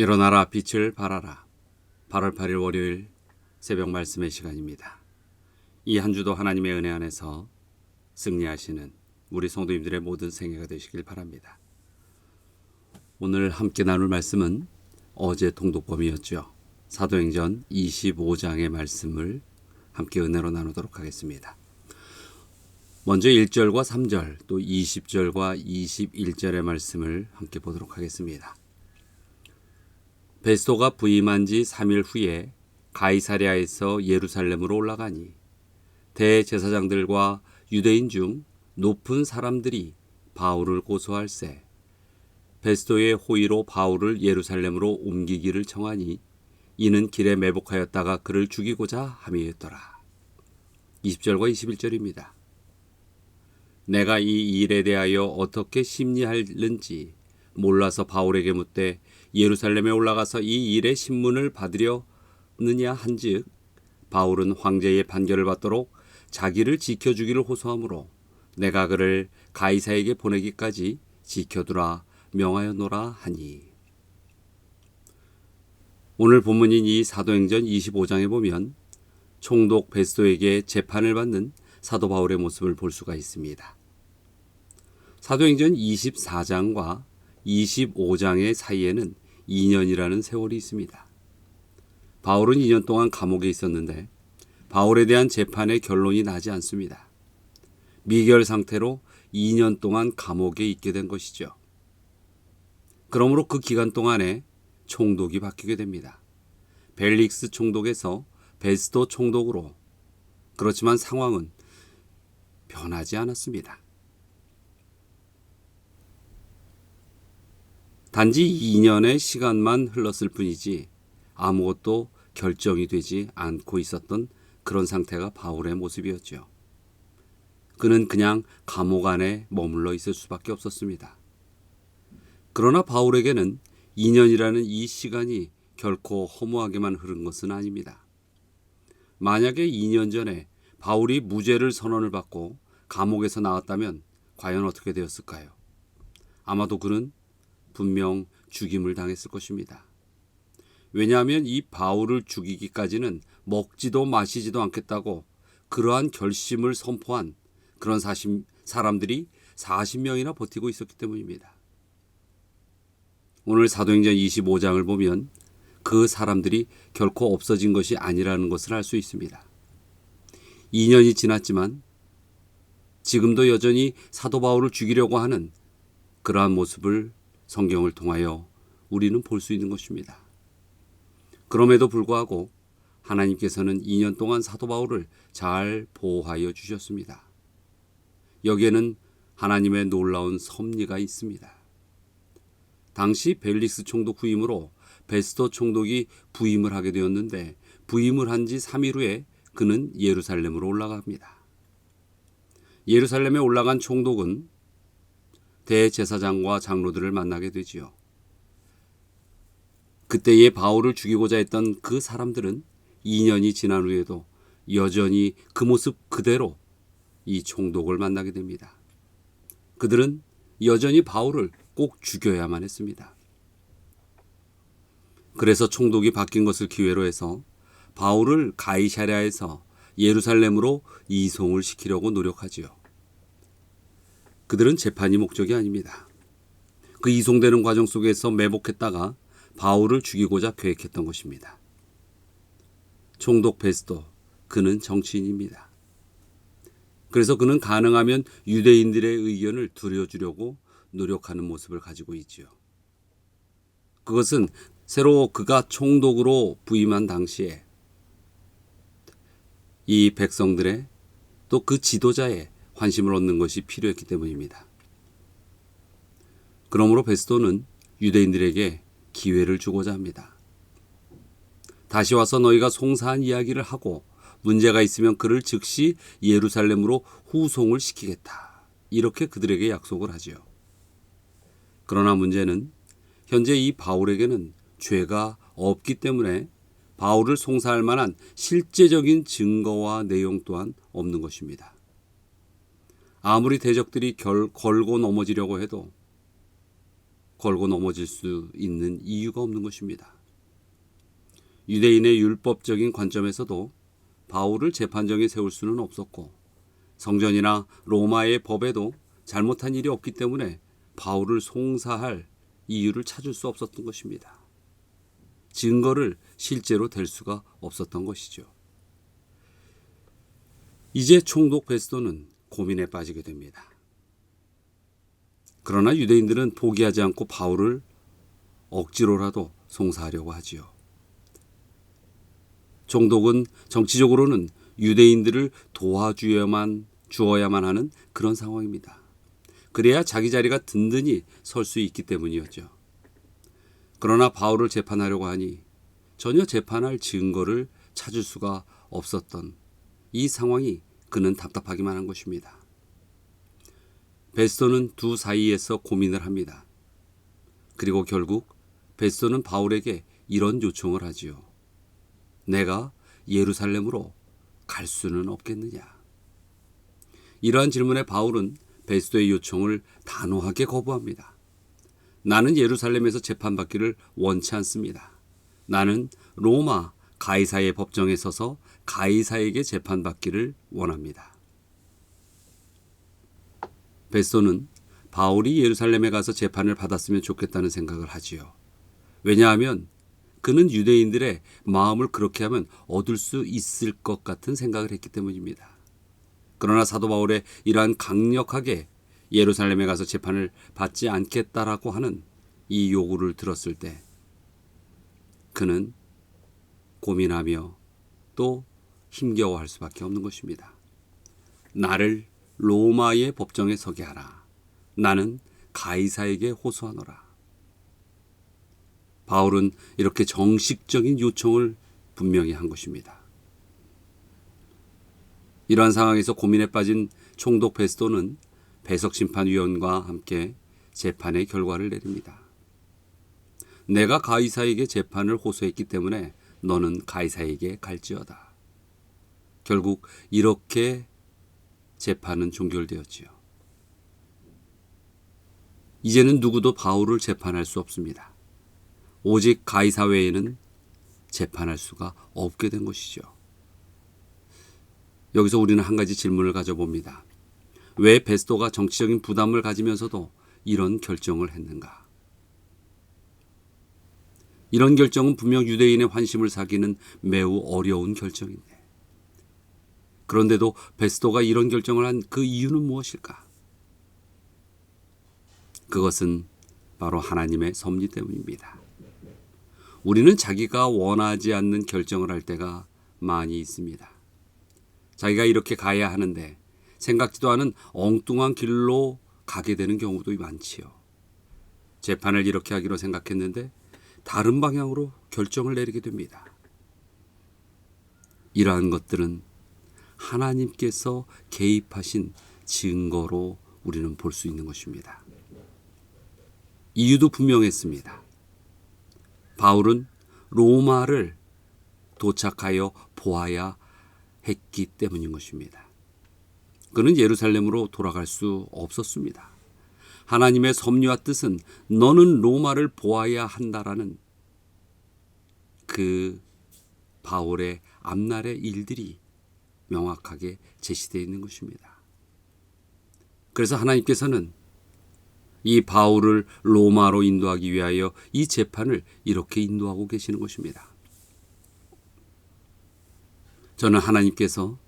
일어나라 빛을 발하라. 8월 8일 월요일 새벽 말씀의 시간입니다. 이 한 주도 하나님의 은혜 안에서 승리하시는 우리 성도님들의 모든 생애가 되시길 바랍니다. 오늘 함께 나눌 말씀은 어제 통독범이었죠. 사도행전 25장의 말씀을 함께 은혜로 나누도록 하겠습니다. 먼저 1절과 3절 또 20절과 21절의 말씀을 함께 보도록 하겠습니다. 베스토가 부임한 지 3일 후에 가이사랴에서 예루살렘으로 올라가니 대제사장들과 유대인 중 높은 사람들이 바울을 고소할세 베스토의 호의로 바울을 예루살렘으로 옮기기를 청하니 이는 길에 매복하였다가 그를 죽이고자 함이었더라. 20절과 21절입니다. 내가 이 일에 대하여 어떻게 심리하는지 몰라서 바울에게 묻되 예루살렘에 올라가서 이 일의 신문을 받으려느냐 한즉 바울은 황제의 판결을 받도록 자기를 지켜주기를 호소하므로 내가 그를 가이사에게 보내기까지 지켜두라 명하여노라 하니 오늘 본문인 이 사도행전 25장에 보면 총독 베스도에게 재판을 받는 사도 바울의 모습을 볼 수가 있습니다. 사도행전 24장과 25장의 사이에는 2년이라는 세월이 있습니다. 바울은 2년 동안 감옥에 있었는데 바울에 대한 재판의 결론이 나지 않습니다. 미결 상태로 2년 동안 감옥에 있게 된 것이죠. 그러므로 그 기간 동안에 총독이 바뀌게 됩니다. 벨릭스 총독에서 베스도 총독으로 그렇지만 상황은 변하지 않았습니다. 단지 2년의 시간만 흘렀을 뿐이지 아무것도 결정이 되지 않고 있었던 그런 상태가 바울의 모습이었죠. 그는 그냥 감옥 안에 머물러 있을 수밖에 없었습니다. 그러나 바울에게는 2년이라는 이 시간이 결코 허무하게만 흐른 것은 아닙니다. 만약에 2년 전에 바울이 무죄를 선언을 받고 감옥에서 나왔다면 과연 어떻게 되었을까요? 아마도 그는 분명 죽임을 당했을 것입니다. 왜냐하면 이 바울을 죽이기까지는 먹지도 마시지도 않겠다고 그러한 결심을 선포한 그런 사심, 사람들이 40명이나 버티고 있었기 때문입니다. 오늘 사도행전 25장을 보면 그 사람들이 결코 없어진 것이 아니라는 것을 알 수 있습니다. 2년이 지났지만 지금도 여전히 사도 바울을 죽이려고 하는 그러한 모습을 성경을 통하여 우리는 볼 수 있는 것입니다. 그럼에도 불구하고 하나님께서는 2년 동안 사도 바울을 잘 보호하여 주셨습니다. 여기에는 하나님의 놀라운 섭리가 있습니다. 당시 벨릭스 총독 후임으로 베스토 총독이 부임을 하게 되었는데 부임을 한 지 3일 후에 그는 예루살렘으로 올라갑니다. 예루살렘에 올라간 총독은 대제사장과 장로들을 만나게 되지요. 그때의 바울을 죽이고자 했던 그 사람들은 2년이 지난 후에도 여전히 그 모습 그대로 이 총독을 만나게 됩니다. 그들은 여전히 바울을 꼭 죽여야만 했습니다. 그래서 총독이 바뀐 것을 기회로 해서 바울을 가이샤랴에서 예루살렘으로 이송을 시키려고 노력하지요. 그들은 재판이 목적이 아닙니다. 그 이송되는 과정 속에서 매복했다가 바울을 죽이고자 계획했던 것입니다. 총독 베스도 그는 정치인입니다. 그래서 그는 가능하면 유대인들의 의견을 들여주려고 노력하는 모습을 가지고 있지요. 그것은 새로 그가 총독으로 부임한 당시에 이 백성들의 또 그 지도자의 관심을 얻는 것이 필요했기 때문입니다. 그러므로 베스도는 유대인들에게 기회를 주고자 합니다. 다시 와서 너희가 송사한 이야기를 하고 문제가 있으면 그를 즉시 예루살렘으로 후송을 시키겠다. 이렇게 그들에게 약속을 하지요. 그러나 문제는 현재 이 바울에게는 죄가 없기 때문에 바울을 송사할 만한 실제적인 증거와 내용 또한 없는 것입니다. 아무리 대적들이 결, 걸고 넘어지려고 해도 걸고 넘어질 수 있는 이유가 없는 것입니다. 유대인의 율법적인 관점에서도 바울을 재판정에 세울 수는 없었고 성전이나 로마의 법에도 잘못한 일이 없기 때문에 바울을 송사할 이유를 찾을 수 없었던 것입니다. 증거를 실제로 댈 수가 없었던 것이죠. 이제 총독 베스도는 고민에 빠지게 됩니다. 그러나 유대인들은 포기하지 않고 바울을 억지로라도 송사하려고 하지요. 총독은 정치적으로는 유대인들을 도와주어야만 주어야만 하는 그런 상황입니다. 그래야 자기 자리가 든든히 설 수 있기 때문이었죠. 그러나 바울을 재판하려고 하니 전혀 재판할 증거를 찾을 수가 없었던 이 상황이 그는 답답하기만 한 것입니다. 베스토는 두 사이에서 고민을 합니다. 그리고 결국 베스토는 바울에게 이런 요청을 하지요. 내가 예루살렘으로 갈 수는 없겠느냐? 이러한 질문에 바울은 베스토의 요청을 단호하게 거부합니다. 나는 예루살렘에서 재판받기를 원치 않습니다. 나는 로마 가이사의 법정에 서서 가이사에게 재판받기를 원합니다. 베스토는 바울이 예루살렘에 가서 재판을 받았으면 좋겠다는 생각을 하지요. 왜냐하면 그는 유대인들의 마음을 그렇게 하면 얻을 수 있을 것 같은 생각을 했기 때문입니다. 그러나 사도 바울의 이러한 강력하게 예루살렘에 가서 재판을 받지 않겠다라고 하는 이 요구를 들었을 때 그는 고민하며 또 힘겨워할 수밖에 없는 것입니다. 나를 로마의 법정에 서게 하라. 나는 가이사에게 호소하노라. 바울은 이렇게 정식적인 요청을 분명히 한 것입니다. 이러한 상황에서 고민에 빠진 총독 베스토는 배석심판위원과 함께 재판의 결과를 내립니다. 내가 가이사에게 재판을 호소했기 때문에 너는 가이사에게 갈지어다. 결국 이렇게 재판은 종결되었지요. 이제는 누구도 바울을 재판할 수 없습니다. 오직 가이사 외에는 재판할 수가 없게 된 것이죠. 여기서 우리는 한 가지 질문을 가져봅니다. 왜 베스토가 정치적인 부담을 가지면서도 이런 결정을 했는가? 이런 결정은 분명 유대인의 환심을 사기는 매우 어려운 결정인데. 그런데도 베스토가 이런 결정을 한 그 이유는 무엇일까? 그것은 바로 하나님의 섭리 때문입니다. 우리는 자기가 원하지 않는 결정을 할 때가 많이 있습니다. 자기가 이렇게 가야 하는데 생각지도 않은 엉뚱한 길로 가게 되는 경우도 많지요. 재판을 이렇게 하기로 생각했는데 다른 방향으로 결정을 내리게 됩니다. 이러한 것들은 하나님께서 개입하신 증거로 우리는 볼 수 있는 것입니다. 이유도 분명했습니다. 바울은 로마를 도착하여 보아야 했기 때문인 것입니다. 그는 예루살렘으로 돌아갈 수 없었습니다. 하나님의 섭리와 뜻은 너는 로마를 보아야 한다라는 그 바울의 앞날의 일들이 명확하게 제시되어 있는 것입니다. 그래서 하나님께서는 이 바울을 로마로 인도하기 위하여 이 재판을 이렇게 인도하고 계시는 것입니다. 저는 하나님께서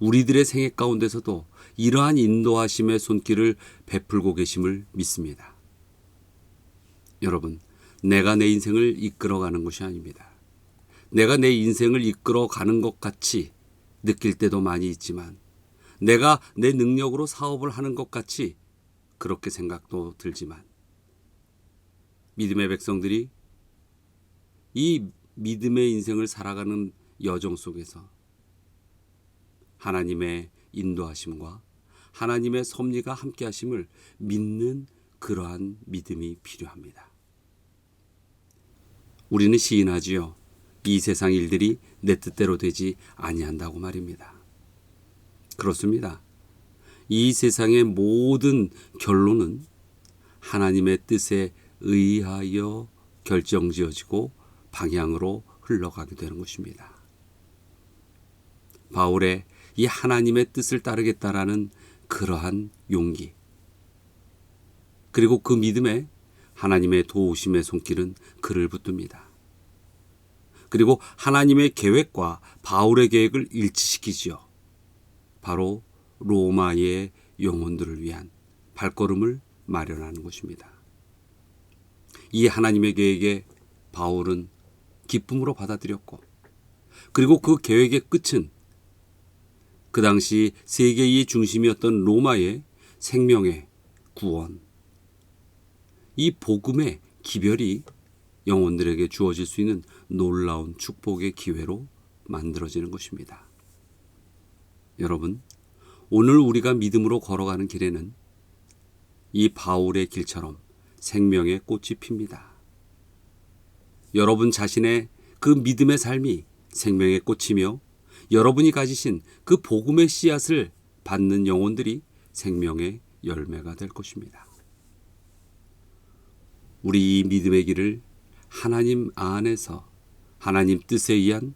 우리들의 생애 가운데서도 이러한 인도하심의 손길을 베풀고 계심을 믿습니다. 여러분, 내가 내 인생을 이끌어가는 것이 아닙니다. 내가 내 인생을 이끌어가는 것 같이 느낄 때도 많이 있지만, 내가 내 능력으로 사업을 하는 것 같이 그렇게 생각도 들지만, 믿음의 백성들이 이 믿음의 인생을 살아가는 여정 속에서 하나님의 인도하심과 하나님의 섭리가 함께 하심을 믿는 그러한 믿음이 필요합니다. 우리는 시인하지요. 이 세상 일들이 내 뜻대로 되지 아니한다고 말입니다. 그렇습니다. 이 세상의 모든 결론은 하나님의 뜻에 의하여 결정지어지고 방향으로 흘러가게 되는 것입니다. 바울의 이 하나님의 뜻을 따르겠다라는 그러한 용기 그리고 그 믿음에 하나님의 도우심의 손길은 그를 붙듭니다. 그리고 하나님의 계획과 바울의 계획을 일치시키지요. 바로 로마의 영혼들을 위한 발걸음을 마련하는 것입니다. 이 하나님의 계획에 바울은 기쁨으로 받아들였고, 그리고 그 계획의 끝은 그 당시 세계의 중심이었던 로마의 생명의 구원, 이 복음의 기별이 영혼들에게 주어질 수 있는 놀라운 축복의 기회로 만들어지는 것입니다. 여러분, 오늘 우리가 믿음으로 걸어가는 길에는 이 바울의 길처럼 생명의 꽃이 핍니다. 여러분 자신의 그 믿음의 삶이 생명의 꽃이며 여러분이 가지신 그 복음의 씨앗을 받는 영혼들이 생명의 열매가 될 것입니다. 우리 이 믿음의 길을 하나님 안에서 하나님 뜻에 의한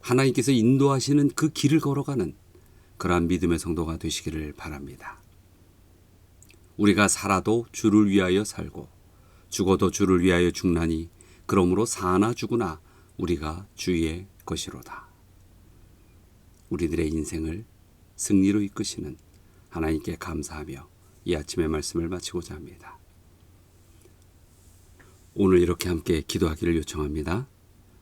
하나님께서 인도하시는 그 길을 걸어가는 그러한 믿음의 성도가 되시기를 바랍니다. 우리가 살아도 주를 위하여 살고 죽어도 주를 위하여 죽나니 그러므로 사나 죽으나 우리가 주의 것이로다. 우리들의 인생을 승리로 이끄시는 하나님께 감사하며 이 아침의 말씀을 마치고자 합니다. 오늘 이렇게 함께 기도하기를 요청합니다.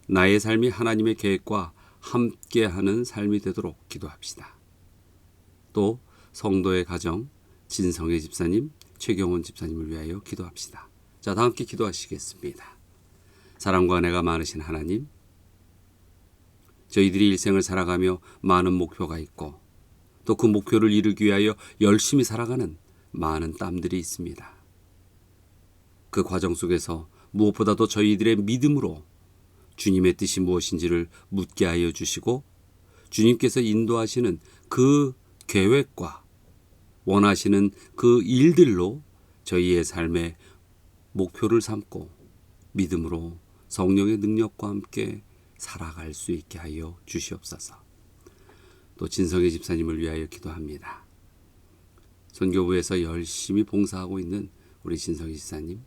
나의 삶이 하나님의 계획과 함께하는 삶이 되도록 기도합시다. 또 성도의 가정 진성의 집사님, 최경원 집사님을 위하여 기도합시다. 자, 다 함께 기도하시겠습니다. 사랑과 내가 많으신 하나님, 저희들이 일생을 살아가며 많은 목표가 있고 또 그 목표를 이루기 위하여 열심히 살아가는 많은 땀들이 있습니다. 그 과정 속에서 무엇보다도 저희들의 믿음으로 주님의 뜻이 무엇인지를 묻게 하여 주시고 주님께서 인도하시는 그 계획과 원하시는 그 일들로 저희의 삶의 목표를 삼고 믿음으로 성령의 능력과 함께 살아갈 수 있게 하여 주시옵소서. 또 진성의 집사님을 위하여 기도합니다. 선교부에서 열심히 봉사하고 있는 우리 진성의 집사님,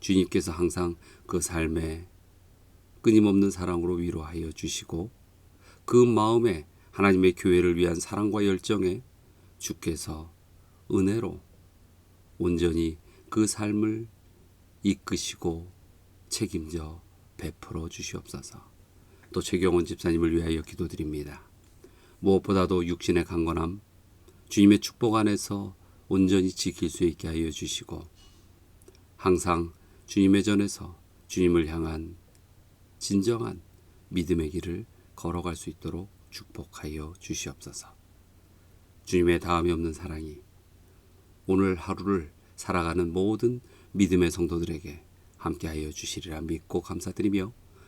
주님께서 항상 그 삶에 끊임없는 사랑으로 위로하여 주시고 그 마음에 하나님의 교회를 위한 사랑과 열정에 주께서 은혜로 온전히 그 삶을 이끄시고 책임져 베풀어 주시옵소서. 또 최경원 집사님을 위하여 기도드립니다. 무엇보다도 육신의 강건함, 주님의 축복 안에서 온전히 지킬 수 있게 하여 주시고 항상 주님의 전에서 주님을 향한 진정한 믿음의 길을 걸어갈 수 있도록 축복하여 주시옵소서. 주님의 다음이 없는 사랑이 오늘 하루를 살아가는 모든 믿음의 성도들에게 함께하여 주시리라 믿고 감사드리며